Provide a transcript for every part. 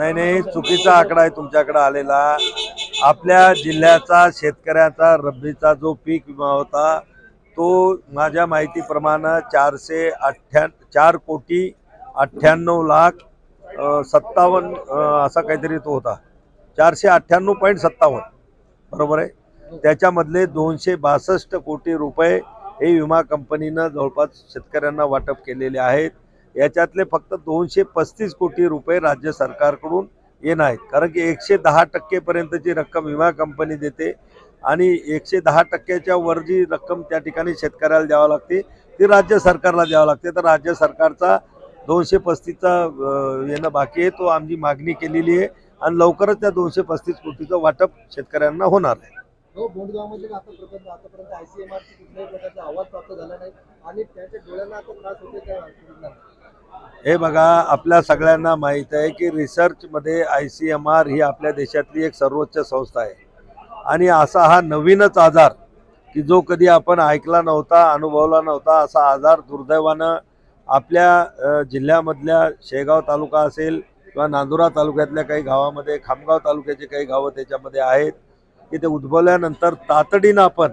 नाही नाही चुकीचा आकडा आहे तुमच्याकडे आलेला. आपल्या जिल्ह्याचा शेतकऱ्याचा रब्बीचा जो पीक विमा होता तो माझ्या माहितीप्रमाणे चारशे अठ्ठ्या चार कोटी अठ्ठ्याण्णव लाख सत्तावन्न असा काहीतरी तो होता. चारशे अठ्ठ्याण्णव पॉईंट सत्तावन्न. बरोबर आहे? त्याच्यामधले दोनशे बासष्ट कोटी रुपये हे विमा कंपनीनं जवळपास शेतकऱ्यांना वाटप केलेले आहेत. याच्यातले फक्त दोनशे पस्तीस कोटी रुपये राज्य सरकारकडून येणार आहेत. कारण की एकशे दहा टक्केपर्यंतची रक्कम विमा कंपनी देते आणि एकशे दहा टक्क्याच्या वर जी रक्कम त्या ठिकाणी शेतकऱ्याला द्यावं लागते ती राज्य सरकारला द्यावं लागते. तर राज्य सरकारचा दोनशे पस्तीसचा येणं बाकी आहे. तो आमची मागणी केलेली आहे आणि लवकरच त्या दोनशे पस्तीस कोटीचं वाटप शेतकऱ्यांना होणार आहे. हो बोंडगावमध्ये आतापर्यंत आतापर्यंत आयसीएमआरची कुठल्याही प्रकारचा आवाज प्राप्त झाला नाही आणि त्यांच्या डोळ्यांना आता त्रास होते त्या हे बघा आपल्या सगळ्यांना माहीत आहे की रिसर्चमध्ये आय सी एम आर ही आपल्या देशातली एक सर्वोच्च संस्था आहे. आणि असा हा नवीनच आजार की जो कधी आपण ऐकला नव्हता अनुभवला नव्हता असा आजार दुर्दैवानं आपल्या जिल्ह्यामधल्या शेगाव तालुका असेल किंवा नांदुरा तालुक्यातल्या काही गावामध्ये खामगाव तालुक्याचे काही गावं त्याच्यामध्ये आहेत. की ते उद्भवल्यानंतर तातडीनं आपण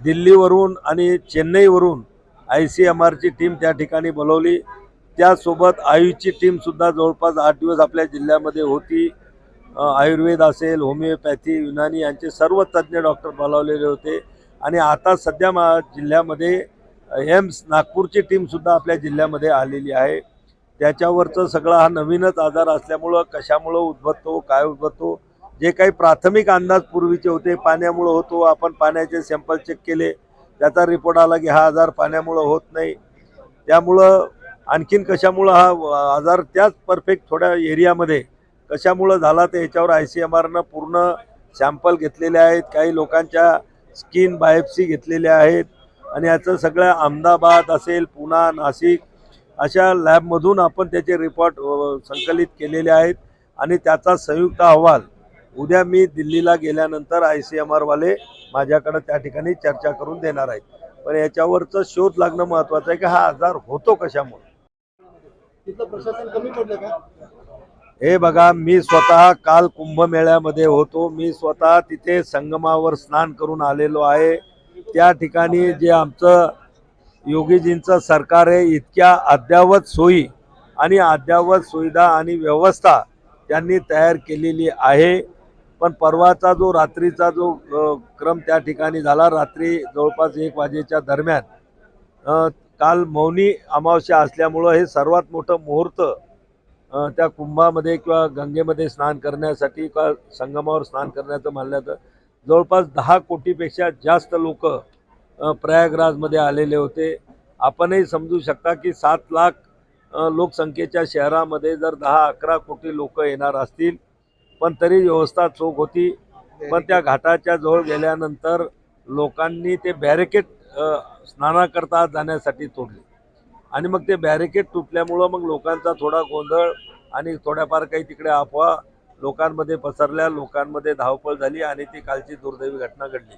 दिल्लीवरून आणि चेन्नईवरून आय सी एम आरची टीम त्या ठिकाणी बोलवली. त्यासोबत आयुषची टीमसुद्धा जवळपास आठ दिवस आपल्या जिल्ह्यामध्ये होती. आयुर्वेद असेल होमिओपॅथी युनानी यांचे सर्व तज्ज्ञ डॉक्टर बोलावलेले होते. आणि आता सध्या मा जिल्ह्यामध्ये एम्स नागपूरची टीमसुद्धा आपल्या जिल्ह्यामध्ये आलेली आहे. त्याच्यावरचं सगळा हा नवीनच आजार असल्यामुळं कशामुळं उद्भवतो काय उद्भवतो जे काही प्राथमिक अंदाज पूर्वीचे होते पाण्यामुळं होतो आपण पाण्याचे सॅम्पल चेक केले त्याचा रिपोर्ट आला की हा आजार पाण्यामुळं होत नाही. त्यामुळं आणखीन कशामुळं हा आजार त्याच परफेक्ट थोड्या एरियामध्ये कशामुळं झाला तर याच्यावर आय सी एम आरनं पूर्ण सॅम्पल घेतलेले आहेत. काही लोकांच्या स्किन बायोप्सी घेतलेल्या आहेत. आणि याचं सगळं अहमदाबाद असेल पुणा नाशिक अशा लॅबमधून आपण त्याचे रिपोर्ट संकलित केलेले आहेत. आणि त्याचा संयुक्त अहवाल उद्या मी दिल्लीला गेल्यानंतर आय सी एम आरवाले माझ्याकडं त्या ठिकाणी चर्चा करून देणार आहेत. पण याच्यावरचं शोध लागणं महत्त्वाचं आहे की हा आजार होतो कशामुळे? तिथलं प्रशासन कमी पडलं का? हे बघा मी स्वतः काल कुंभमेळ्यामध्ये होतो. मी स्वतः तिथे संगमावर स्नान करून आलेलो आहे. त्या ठिकाणी जे आमचं योगीजींचं सरकार आहे इतक्या अद्ययावत सोयी आणि अद्ययावत सुविधा आणि व्यवस्था त्यांनी तयार केलेली आहे. पण परवाचा जो रात्रीचा जो क्रम त्या ठिकाणी झाला रात्री जवळपास एक वाजेच्या दरम्यान काल मौनी अमावस्या असल्यामुळं हे सर्वात मोठं मुहूर्त त्या कुंभामध्ये किंवा गंगेमध्ये स्नान करण्यासाठी किंवा संगमावर स्नान करण्याचं म्हणलं तर जवळपास दहा कोटीपेक्षा जास्त लोक प्रयागराजमध्ये आलेले होते. आपणही समजू शकता की सात लाख लोकसंख्येच्या शहरामध्ये जर दहा अकरा कोटी लोक येणार असतील पण तरी व्यवस्था चोख होती. पण त्या घाटाच्या जवळ गेल्यानंतर लोकांनी ते बॅरिकेड स्नानाकरता जाण्यासाठी तोडले. आणि मग ते बॅरिकेड तुटल्यामुळं मग लोकांचा थोडा गोंधळ आणि थोड्याफार काही तिकडे अफवा लोकांमध्ये पसरल्या लोकांमध्ये धावपळ झाली आणि ती कालची दुर्दैवी घटना घडली.